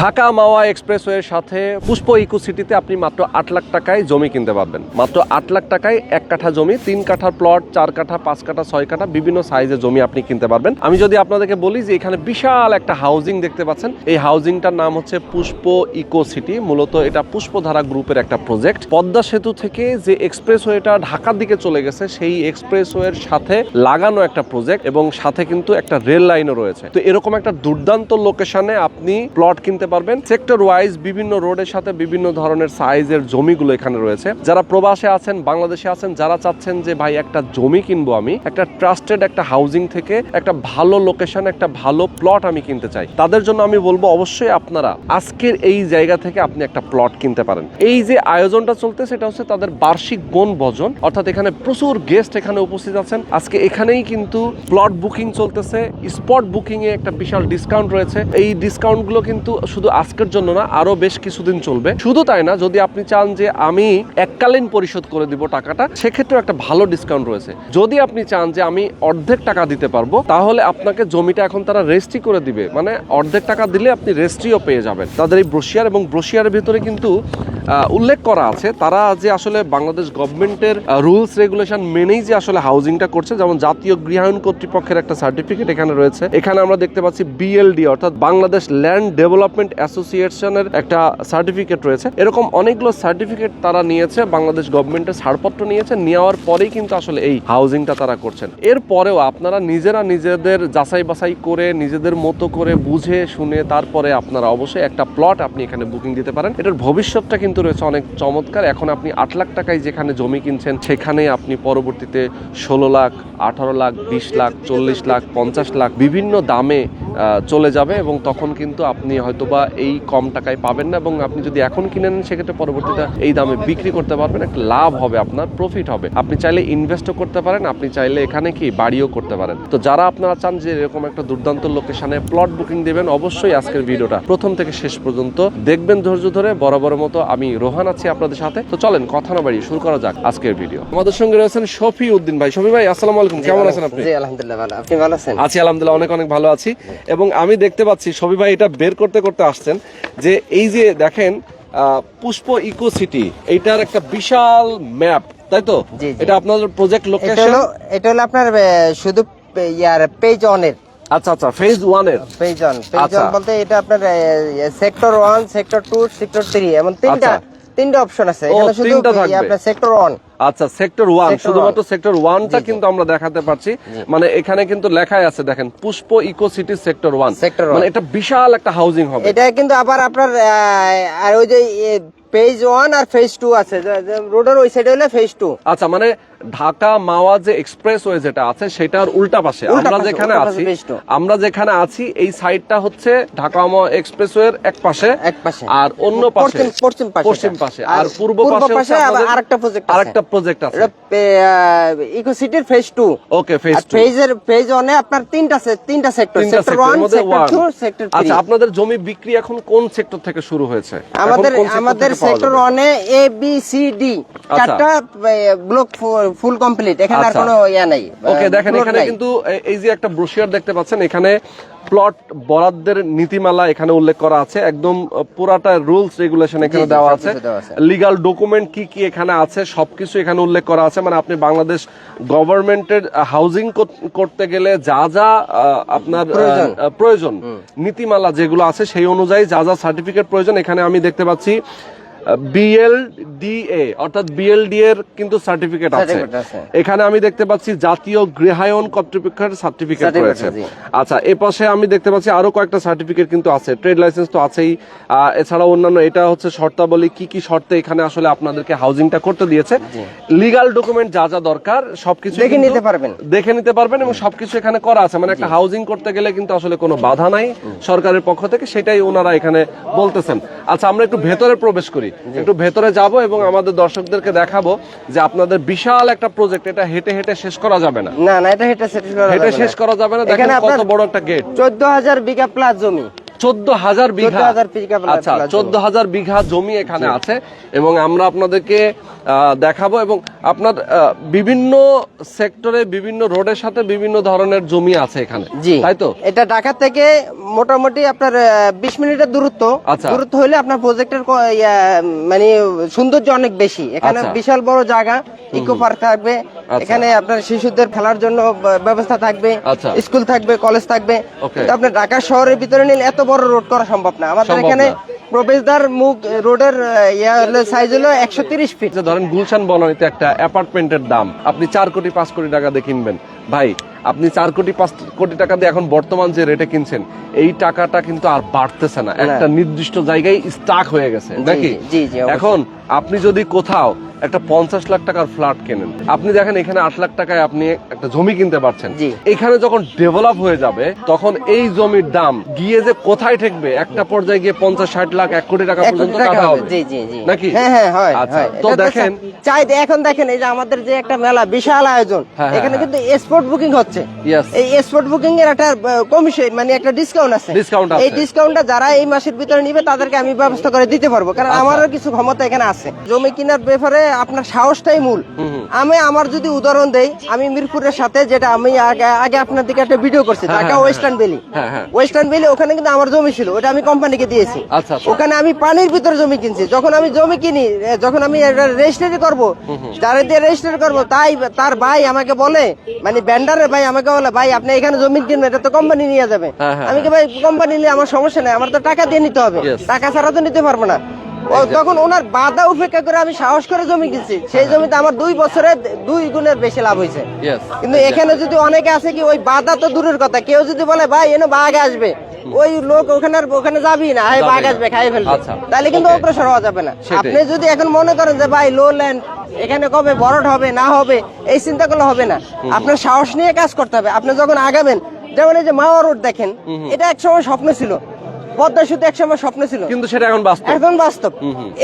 ঢাকা মাওয়া এক্সপ্রেসওয়ের সাথে পুষ্প ইকো সিটিতে আপনি মাত্র আট লাখ টাকায় জমি কিনতে পারবেন। মাত্র আট লাখ টাকায় এক কাঠা জমি, তিন কাঠার প্লট চার কাঠা, পাঁচ কাঠা, ছয় কাঠা বিভিন্ন সাইজের জমি আপনি কিনতে পারবেন। আমি যদি আপনাদেরকে বলি যে এখানে বিশাল একটা হাউজিং দেখতে পাচ্ছেন, এই হাউজিংটার নাম হচ্ছে পুষ্প ইকো সিটি। মূলত এটা পুষ্পধারা গ্রুপের একটা প্রজেক্ট পদ্মা সেতু থেকে যে এক্সপ্রেসওয়েটা ঢাকার দিকে চলে গেছে, সেই এক্সপ্রেসওয়ের সাথে লাগানো একটা প্রজেক্ট এবং সাথে কিন্তু একটা রেল লাইনও রয়েছে। তো এরকম একটা দুর্দান্ত লোকেশনে আপনি প্লট কিনতে পারবেন সেক্টর ওয়াইজ বিভিন্ন রোডের সাথে বিভিন্ন ধরনের সাইজের জমিগুলো এখানে রয়েছে। যারা প্রবাসে আছেন, বাংলাদেশে আছেন, যারা চাচ্ছেন যে, ভাই, একটা জমি কিনবো আমি, একটা ট্রাস্টেড একটা হাউজিং থেকে একটা ভালো লোকেশন একটা ভালো প্লট আমি কিনতে চাই। তাদের জন্য আমি বলব, অবশ্যই আপনারা আজকের এই জায়গা থেকে আপনি একটা প্লট কিনতে পারেন। এই যে আয়োজনটা চলতে, সেটা হচ্ছে তাদের বার্ষিক বন ভজন। অর্থাৎ এখানে প্রচুর গেস্ট এখানে উপস্থিত আছেন। আজকে এখানেই কিন্তু প্লট বুকিং চলতেছে। স্পট বুকিং এ একটা বিশাল ডিসকাউন্ট রয়েছে। এই ডিসকাউন্টগুলো কিন্তু শুধু আজকের জন্য না, আরও বেশ কিছুদিন চলবে। শুধু তাই না, যদি আপনি চান যে আমি এককালীন পরিশোধ করে দিব টাকাটা, সেক্ষেত্রেও একটা ভালো ডিসকাউন্ট রয়েছে। যদি আপনি চান যে আমি অর্ধেক টাকা দিতে পারব, তাহলে আপনাকে জমিটা এখন তারা রেজিস্ট্রি করে দিবে। মানে অর্ধেক টাকা দিলে আপনি রেজিস্ট্রিও পেয়ে যাবেন। তাদের এই ব্রোশিয়ার এবং ব্রোশিয়ারের ভিতরে কিন্তু উল্লেখ করা আছে, তারা যে আসলে বাংলাদেশ গভর্নমেন্টের রুলস রেগুলেশন মেনেই যে আসলে হাউজিংটা করছে, যেমন জাতীয় গৃহায়ণ কর্তৃপক্ষের একটা সার্টিফিকেট এখানে রয়েছে। এখানে আমরা দেখতে পাচ্ছি বিএলডি অর্থাৎ বাংলাদেশ ল্যান্ড ডেভেলপমেন্ট অ্যাসোসিয়েশনের একটা সার্টিফিকেট রয়েছে। এরকম অনেকগুলো সার্টিফিকেট তারা নিয়েছে, বাংলাদেশ গভর্নমেন্টের ছাড়পত্র নিয়েছে। নেওয়ার পরেই কিন্তু আসলে এই হাউজিংটা তারা করছেন। এরপরেও আপনারা নিজেরা নিজেদের যাচাই বাছাই করে, নিজেদের মতো করে বুঝে, শুনে তারপরে আপনারা অবশ্যই একটা প্লট আপনি এখানে বুকিং দিতে পারেন। এটার ভবিষ্যৎটা কিন্তু রয়েছে অনেক চমৎকার। এখন আপনি আট লাখ টাকায় যেখানে জমি কিনছেন, সেখানে আপনি পরবর্তীতে ষোলো লাখ, আঠারো লাখ, বিশ লাখ, চল্লিশ লাখ, পঞ্চাশ লাখ বিভিন্ন দামে চলে যাবে এবং তখন কিন্তু আপনি হয়তোবা এই কম টাকায় পাবেন না এবং আপনি যদি এখন কিনে নেন সেক্ষেত্রে পরবর্তীতে এই দামে বিক্রি করতে পারবেন। একটা লাভ হবে আপনার প্রফিট হবে। আপনি চাইলে ইনভেস্টও করতে পারেন আপনি চাইলে এখানে কি বাড়িও করতে পারেন। তো যারা আপনারা চান যে এরকম একটা দুর্দান্ত লোকেশনে প্লট বুকিং দেবেন অবশ্যই আজকের ভিডিওটা প্রথম থেকে শেষ পর্যন্ত দেখবেন ধৈর্য ধরে। বরাবর মতো আমি রোহান আছি আপনাদের সাথে। তো চলেন কথা না বাড়িয়ে শুরু করা যাক আজকের ভিডিও। আমাদের সঙ্গে রয়েছেন শফি উদ্দিন ভাই। শফি ভাই আসসালামু আলাইকুম। কেমন আছেন আপনি? জি আলহামদুলিল্লাহ ভালো। আপনি ভালো আছেন? আছি আলহামদুলিল্লাহ অনেক অনেক ভালো আছি। এবং আমি দেখতে পাচ্ছি সবি ভাই এটা বের করতে করতে আসছেন যে এই যে দেখেন পুষ্প ইকো সিটি এইটার একটা বিশাল ম্যাপ তাই তো। এটা আপনাদের প্রজেক্ট লোকেশন এটা হলো আপনার শুধু ইয়ার পেজ অনের আচ্ছা আচ্ছা ফেজ ওয়ানের পেজ অন পেজ আচ্ছা। অন বলতে এটা আপনার sector one sector two sector three এমন তিনটা আচ্ছা। তিনটা অপশন আছে এখানে শুধু। আপনার সেক্টর ওয়ান আচ্ছা সেক্টর ওয়ান শুধুমাত্র সেক্টর ওয়ানটা। কিন্তু আমরা দেখাতে পারছি। মানে এখানে কিন্তু লেখাই আছে দেখেন Pushpa Eco City sector one. মানে এটা বিশাল একটা হাউজিং হবে। এটা কিন্তু আবার আপনার আর ওই যে পেজ ওয়ান আর ফেজ টু আছে। রোডের ওই সাইডে হলে ফেজ টু আচ্ছা মানে ঢাকা মাওয়া যে এক্সপ্রেস ওয়ে যেটা আছে সেটার উল্টা পাশে। আমরা যেখানে আছি আমরা যেখানে আছি এই সাইডটা হচ্ছে ঢাকা মাওয়া এক্সপ্রেস ওয়ের এক পাশে। এক পাশে। আর অন্য পাশে পশ্চিম- পাশে। পশ্চিম পাশে। আর পূর্ব পাশে আবার আরেকটা আছে। আরেকটা প্রজেক্ট আছে। ইকো সিটির ফেজ টু ওকে ফেজ আর ফেজের ফেজ ওয়ানে আপনার তিনটা তিনটা সেক্টর সেক্টর সেক্টর ওয়ান মধ্যে sector one। Two sector three আচ্ছা আপনাদের জমি বিক্রি এখন কোন সেক্টর থেকে শুরু হয়েছে? আমাদের আমাদের সেক্টর যাবে? ওয়ানে এ বি সি ডি আচ্ছা। চারটা ব্লক ফুল কমপ্লিট এখানে আর আচ্ছা। কোনো ইয়া নাই ওকে দেখেন এখানে কিন্তু এই যে একটা ব্রোশিয়ার দেখতে পাচ্ছেন এখানে প্লট বরাদ্দের নীতিমালা এখানে উল্লেখ করা আছে। একদম পুরাটা রুলস রেগুলেশন এখানে দেওয়া আছে। লিগাল ডকুমেন্ট কি কি এখানে আছে সবকিছু এখানে উল্লেখ করা আছে। মানে আপনি বাংলাদেশ গভর্নমেন্টের হাউজিং করতে গেলে যা যা আপনার। প্রয়োজন। নীতিমালা যেগুলো আছে সেই অনুযায়ী যা যা সার্টিফিকেট প্রয়োজন এখানে আমি দেখতে পাচ্ছি বিএলডিএ অর্থাৎ বিএলডি এর কিন্তু সার্টিফিকেট আছে। এখানে আমি দেখতে পাচ্ছি জাতীয় গৃহায়ন কর্তৃপক্ষের সার্টিফিকেট রয়েছে। আচ্ছা এ পাশে আমি দেখতে পাচ্ছি আরও কয়েকটা সার্টিফিকেট কিন্তু আছে। ট্রেড লাইসেন্স তো আছেই। এছাড়া অন্যান্য এটা হচ্ছে শর্তাবলী কি কি শর্তে এখানে আসলে আপনাদেরকে হাউজিংটা করতে দিয়েছে। লিগাল ডকুমেন্ট যা যা দরকার সবকিছু দেখে নিতে পারবেন। দেখে নিতে পারবেন এবং সবকিছু এখানে করা আছে। মানে একটা হাউজিং করতে গেলে কিন্তু আসলে কোনো বাধা নাই সরকারের পক্ষ থেকে সেটাই ওনারা এখানে বলতেছেন। আচ্ছা আমরা একটু ভেতরে প্রবেশ করি। একটু ভেতরে যাব এবং আমাদের দর্শকদেরকে দেখাবো যে আপনাদের বিশাল একটা প্রজেক্ট এটা হেঁটে হেঁটে শেষ করা যাবে না। না না এটা হেঁটে শেষ করা হেঁটে যাবে শেষ না। করা যাবে না দেখেন কত বড় একটা গেট চোদ্দ হাজার বিঘা প্লাস জমি। চোদ্দ হাজার বিঘা 14,000 বিঘা প্লাস- আচ্ছা চোদ্দ হাজার বিঘা জমি এখানে আছে এবং আমরা আপনাদেরকে দেখাবো এবং আপনার বিভিন্ন সেক্টরে বিভিন্ন রোডের সাথে বিভিন্ন ধরনের জমি আছে এখানে। জি। তাই তো? এটা ঢাকা থেকে মোটামুটি আপনার বিশ মিনিটের দূরত্ব। আচ্ছা। দূরত্ব হলে আপনার প্রজেক্টের মানে সৌন্দর্য অনেক বেশি। এখানে আচ্ছা। বিশাল বড় জায়গা ইকো পার্ক থাকবে। এখানে আপনার শিশুদের খেলার জন্য ব্যবস্থা থাকবে। স্কুল থাকবে কলেজ থাকবে. আপনার ঢাকা শহরের ভিতরে নিলে এত বড় রোড করা সম্ভব না। আমাদের এখানে প্রবেশদ্বার মুখ রোডের সাইজ হলো একশো তিরিশ ফিট ধরেন গুলশান বনানীতে একটা অ্যাপার্টমেন্টের দাম। আপনি চার কোটি পাঁচ কোটি টাকা দিয়ে কিনবেন। ভাই আপনি চার কোটি পাঁচ কোটি টাকা দিয়ে এখন বর্তমান যে রেটে কিনছেন এই টাকাটা কিন্তু আর বাড়তেছে না। একটা নির্দিষ্ট জায়গায় স্টাক হয়ে গেছে নাকি। এখন আপনি যদি কোথাও একটা পঞ্চাশ লাখ টাকার ফ্ল্যাট কেনেন আপনি দেখেন এখানে আট লাখ টাকায় আপনি একটা জমি কিনতে পারছেন। এখানে যখন ডেভেলপ হয়ে যাবে তখন এই জমির দাম গিয়ে যে কোথায় ঠেকবে একটা পর্যায়ে গিয়ে পঞ্চাশ ষাট লাখ এক কোটি টাকা পর্যন্ত টাকা টাকা হবে। নাকি? আচ্ছা তো দেখেন চাই এখন দেখেন এই যে আমাদের যে একটা মেলা বিশাল আয়োজন। হ্যাঁ, হ্যাঁ, এখানে হ্যাঁ। কিন্তু স্পট বুকিং হচ্ছে। এই স্পট বুকিং এর একটা কমিশন মানে একটা ডিসকাউন্ট আছে। আছে। এই ডিসকাউন্টটা যারা এই মাসের ভিতরে নিবে তাদেরকে আমি ব্যবস্থা করে দিতে পারব। কারণ আচ্ছা। আমারও কিছু ক্ষমতা এখানে আছে। জমি কেনার ব্যাপারে আপনার সাহসটাই মূল। আমি আমার যদি উদাহরণ দেই আমি মিরপুরের সাথে যেটা আমি আগে আগে আপনার দিকে একটা ভিডিও করছি হ্যাঁ, Dhaka Western Valley. Western Valley ওখানে কিন্তু আমার জমি ছিল ওটা আমি কোম্পানিকে দিয়েছি। আচ্ছা, আচ্ছা। ওখানে আমি পানির ভিতরে জমি কিনছি। যখন আমি জমি কিনি যখন আমি রেজিস্ট্রি করব যারা দিয়ে রেজিস্ট্রি করব তাই তার ভাই আমাকে বলে মানে ব্যান্ডারের ভাই আমাকে বলে ভাই আপনি এখানে জমি কিনবেন এটা তো কোম্পানি নিয়ে যাবে। হ্যাঁ, হ্যাঁ, আমি কি ভাই কোম্পানি নিলে আমার সমস্যা নেই আমার তো টাকা দিয়ে নিতে হবে। টাকা ছাড়া তো নিতে পারব না। তখন ওনার বাধা উপেক্ষা করে আমি সাহস করে জমি কিনছি। সেই জমিতে আমার দুই বছরে দুই গুণের বেশি লাভ হয়েছে। কিন্তু এখানে যদি অনেকে আছে কি ওই বাধা তো দূরের কথা। কেউ যদি বলে ভাই এনে বাঘ আসবে। ওই লোক ওখানে ওখানে যাবি না। বাঘ আসবে খাই ফেলবে। আচ্ছা, তাহলে কিন্তু. অগ্রসর হওয়া যাবে না। আপনি যদি এখন মনে করেন যে ভাই লো ল্যান্ড এখানে কবে বরড হবে না হবে এই চিন্তা করলে হবে না। আপনার সাহস নিয়ে কাজ করতে হবে। আপনি যখন আগাবেন যেমন এই যে মাওয়া রোড দেখেন এটা একসময় স্বপ্ন ছিল। পদ্মা সেতু একসময় স্বপ্ন ছিল। কিন্তু সেটা এখন বাস্তব। এখন বাস্তব।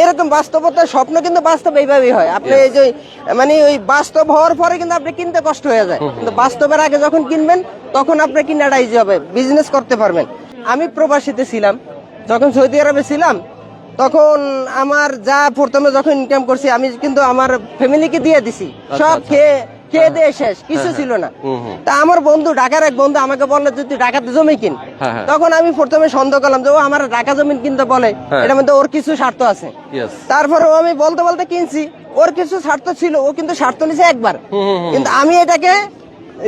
এরকম বাস্তবতার স্বপ্ন কিন্তু বাস্তব এইভাবেই হয়। আপনি এই যে মানে ওই বাস্তব হওয়ার পরে কিন্তু আপনি কিনতে কষ্ট হয়ে যায়। কিন্তু বাস্তবের আগে যখন কিনবেন তখন আপনি কিনাটা ইজি হবে বিজনেস করতে পারবেন। আমি প্রবাসীতে ছিলাম। যখন সৌদি আরবে ছিলাম তখন আমার যা প্রথমে যখন ইনকাম করছি আমি কিন্তু আমার ফ্যামিলিকে দিয়ে দিছি। সব খেয়ে খেয়ে দিয়ে শেষ কিছু ছিল না। তা আমার বন্ধু ঢাকার এক বন্ধু আমাকে বলল যে তুই ঢাকাতে জমি কিন। হ্যাঁ, হ্যাঁ। তখন আমি প্রথমে সন্দেহ করলাম যে ও আমার ঢাকা জমি কিনতে বলে হ্যাঁ। এটার মধ্যে ওর কিছু স্বার্থ আছে। ইয়েস তারপরেও আমি বলতে বলতে কিনছি ওর কিছু স্বার্থ ছিল ও কিন্তু স্বার্থ নিছে একবার। কিন্তু আমি এটাকে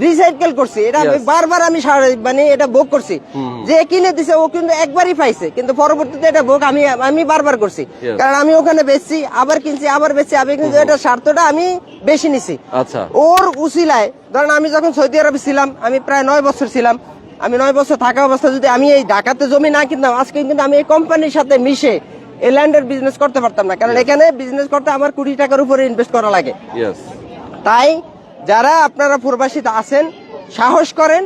রিসাইকেল করছি। এটা আমি বারবার আমি মানে এটা ভোগ করছি। যে কিনে দিছে ও কিন্তু একবারই পাইছে। কিন্তু পরবর্তীতে এটা ভোগ আমি আমি বারবার করছি। কারণ আমি ওখানে বেচছি আবার কিনছি আবার বেচছি। আমি কিন্তু এটা স্বার্থটা আমি বেশি নিছি। আচ্ছা। ওর উসিলায় ধরেন আমি যখন সৌদি আরবে ছিলাম আমি প্রায় নয় বছর ছিলাম। আমি নয় বছর থাকা অবস্থা যদি আমি এই ঢাকাতে জমি না কিনতাম আজকে কিন্তু আমি এই কোম্পানির সাথে মিশে এই ল্যান্ডের বিজনেস করতে পারতাম না। কারণ এখানে বিজনেস করতে আমার কুড়ি টাকার উপরে ইনভেস্ট করা লাগে। তাই যারা আপনারা প্রবাসীতে আছেন সাহস করেন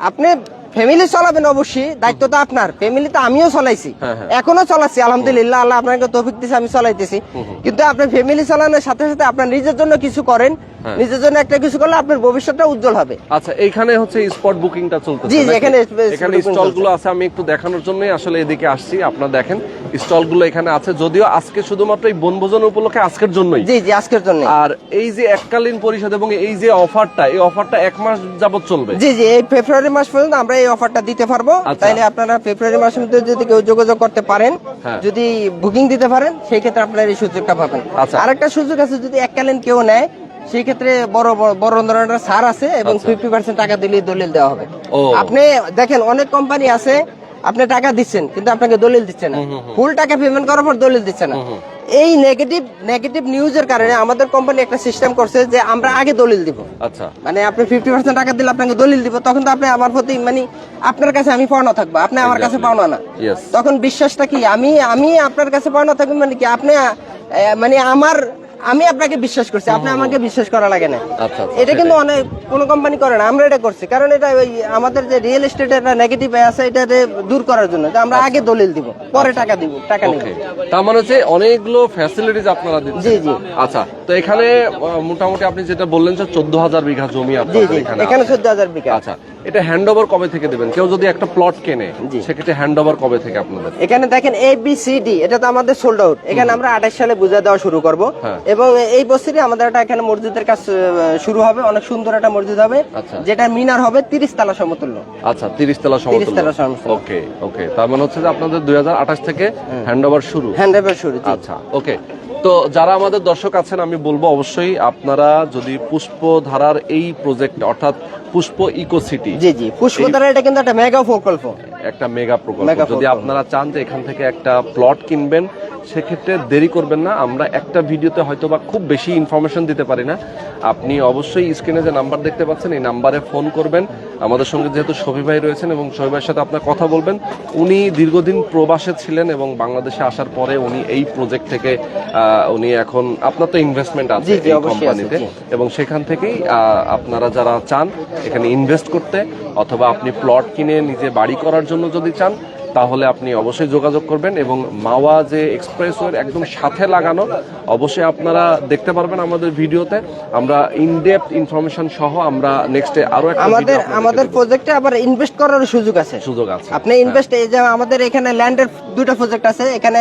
আপনি ফ্যামিলি চলাবেন অবশ্যই দায়িত্ব তো আপনার ফ্যামিলি তো আমিও চলাইছি হ্যাঁ, হ্যাঁ। এখনও চলাচ্ছি আলহামদুলিল্লাহ আল্লাহ আপনাকে তৌফিক দিছে আমি চলাইতেছি কিন্তু আপনি ফ্যামিলি চালানোর সাথে সাথে আপনার নিজের জন্য কিছু করেন। নিজের জন্য একটা কিছু করলে আপনার ভবিষ্যৎটা উজ্জ্বল হবে। আচ্ছা এইখানে হচ্ছে স্পট বুকিংটা চলতেছে। জি, এখানে এখানে booking স্টলগুলো আছে আমি একটু দেখানোর জন্যই আসলে এদিকে আসছি আপনারা দেখেন। স্টলগুলো এখানে আছে যদিও আজকে শুধুমাত্র এই বনভোজন উপলক্ষে আজকের জন্যই। জি জি আজকের জন্য আর এই যে এককালীন পরিষদ এবং এই যে অফারটা এই অফারটা এক মাস যাবত চলবে? জি জি এই ফেব্রুয়ারি মাস পর্যন্ত আমরা এই অফারটা দিতে পারব। আচ্ছা। তাইলে আপনারা ফেব্রুয়ারি মাসের মধ্যে যদি কেউ যোগাযোগ করতে পারেন হ্যাঁ। যদি বুকিং দিতে পারেন সেই ক্ষেত্রে আপনারা এই সুযোগটা পাবেন। আচ্ছা। আরেকটা সুযোগ আছে যদি এককালীন কেউ নেয় সেই ক্ষেত্রে বড় বড়- ধরনের ছাড় আছে এবং আচ্ছা। ফিফটি পার্সেন্ট টাকা দিলে দলিল দেওয়া হবে। আপনি দেখেন অনেক কোম্পানি আছে আপনি টাকা দিচ্ছেন কিন্তু আপনাকে দলিল দিচ্ছে না। ফুল টাকা পেমেন্ট করার পর দলিল দিচ্ছে না। এই নেগেটিভ নেগেটিভ নিউজের কারণে আমাদের কোম্পানি একটা সিস্টেম করছে যে আমরা আগে দলিল দিব। আচ্ছা। মানে আপনি ফিফটি পার্সেন্ট টাকা দিলে আপনাকে দলিল দিব তখন তো আপনি আমার প্রতি মানে আপনার কাছে আমি পাওনা থাকব আপনি আমার কাছে পাওনা না। তখন বিশ্বাসটা কি? আমি আমি আপনার কাছে পাওনা থাকব মানে কি? আপনি মানে আমার আমি আপনাকে বিশ্বাস করছি আপনি আমাকে বিশ্বাস করা লাগে না। আচ্ছা, আচ্ছা, এটা কিন্তু অনেক কোন কোম্পানি করে না আমরা এটা করছি। কারণ এটা ওই আমাদের যে রিয়েল এস্টেটের নেগেটিভ আছে এটা দূর করার জন্য। যে আমরা আগে দলিল দিব পরে টাকা দিব টাকা নেব তার মানে হচ্ছে অনেকগুলো ফ্যাসিলিটিস আপনারা দিচ্ছেন। জি, জি। আচ্ছা তো এখানে মোটামুটি আপনি যেটা বললেন যে চোদ্দ হাজার বিঘা জমি এখানে এখানে চোদ্দ হাজার বিঘা। আচ্ছা এটা হ্যান্ড ওভার কবে থেকে দেবেন? কেউ যদি একটা প্লট কেনে সেক্ষেত্রে হ্যান্ড ওভার কবে থেকে আপনাদের? এখানে দেখেন এ বি সি ডি এটা তো আমাদের সোল্ড আউট এখানে আমরা আঠাশ সালে বুঝা দেওয়া শুরু করব। হ্যাঁ। এবং এই বছরই আমাদের একটা এখানে মসজিদের কাজ শুরু হবে। অনেক সুন্দর একটা মসজিদ হবে আচ্ছা। যেটা মিনার হবে তিরিশ তালা সমতুল্য। আচ্ছা তিরিশ তলা 30 সমতুল্য। ওকে ওকে। তার মানে হচ্ছে যে আপনাদের দুই হাজার আঠাশ থেকে হ্যান্ড ওভার শুরু। হ্যান্ড এভার শুরু আচ্ছা ওকে। তো যারা আমাদের দর্শক আছেন আমি বলব অবশ্যই আপনারা যদি পুষ্প ধারার এই প্রজেক্ট অর্থাৎ পুষ্প ইকো সিটি জি জি পুষ্পধারা এটা কিন্তু একটা মেগা প্রকল্প। একটা মেগা প্রকল্প। যদি আপনারা চান যে এখান থেকে একটা প্লট কিনবেন সেক্ষেত্রে দেরি করবেন না। আমরা একটা ভিডিওতে হয়তো বা খুব বেশি ইনফরমেশন দিতে পারি না। আপনি অবশ্যই স্ক্রিনে যে নাম্বার দেখতে পাচ্ছেন এই নাম্বারে ফোন করবেন। আমাদের সঙ্গে যেহেতু শফি ভাই রয়েছেন এবং শফি ভাইয়ের সাথে আপনার কথা বলবেন উনি দীর্ঘদিন প্রবাসে ছিলেন এবং বাংলাদেশে আসার পরে উনি এই প্রজেক্ট থেকে উনি এখন আপনার তো ইনভেস্টমেন্ট আছে এই কোম্পানিতে এবং সেখান থেকেই আহ, আপনারা যারা চান এখানে ইনভেস্ট করতে অথবা আপনি প্লট কিনে নিজে বাড়ি করার জন্য যদি চান তাহলে আপনি অবশ্যই যোগাযোগ করবেন এবং মাওয়া যে এক্সপ্রেসওয়ের একদম সাথে লাগানো অবশ্যই আপনারা দেখতে পারবেন আমাদের ভিডিওতে। আমরা ইনডেপথ ইনফরমেশন সহ আমরা নেক্সটে আরও একটা আমাদের আমাদের প্রজেক্টে আবার ইনভেস্ট করার সুযোগ আছে। সুযোগ আছে। আপনি ইনভেস্ট এই যে আমাদের এখানে ল্যান্ডের দুইটা প্রজেক্ট আছে এখানে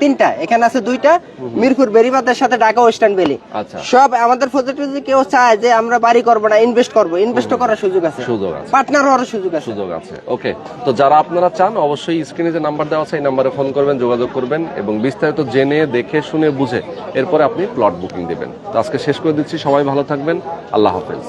তিনটা এখানে আছে দুইটা মিরপুর বেরিবাদের সাথে ঢাকা ওয়েস্টার্ন ভ্যালি আচ্ছা। সব আমাদের প্রজেক্টে যদি কেউ চায় যে আমরা বাড়ি করব না ইনভেস্ট করব ইনভেস্ট করার সুযোগ আছে। সুযোগ আছে। পার্টনার হওয়ার সুযোগ আছে। সুযোগ আছে। ওকে তো যারা আপনারা চান অবশ্যই স্ক্রিনে যে নাম্বার দেওয়া আছে, এই নাম্বারে ফোন করবেন, যোগাযোগ করবেন এবং বিস্তারিত জেনে, দেখে, শুনে, বুঝে এরপরে আপনি প্লট বুকিং দেবেন। তো আজকে শেষ করে দিচ্ছি। সবাই ভালো থাকবেন। আল্লাহ হাফেজ।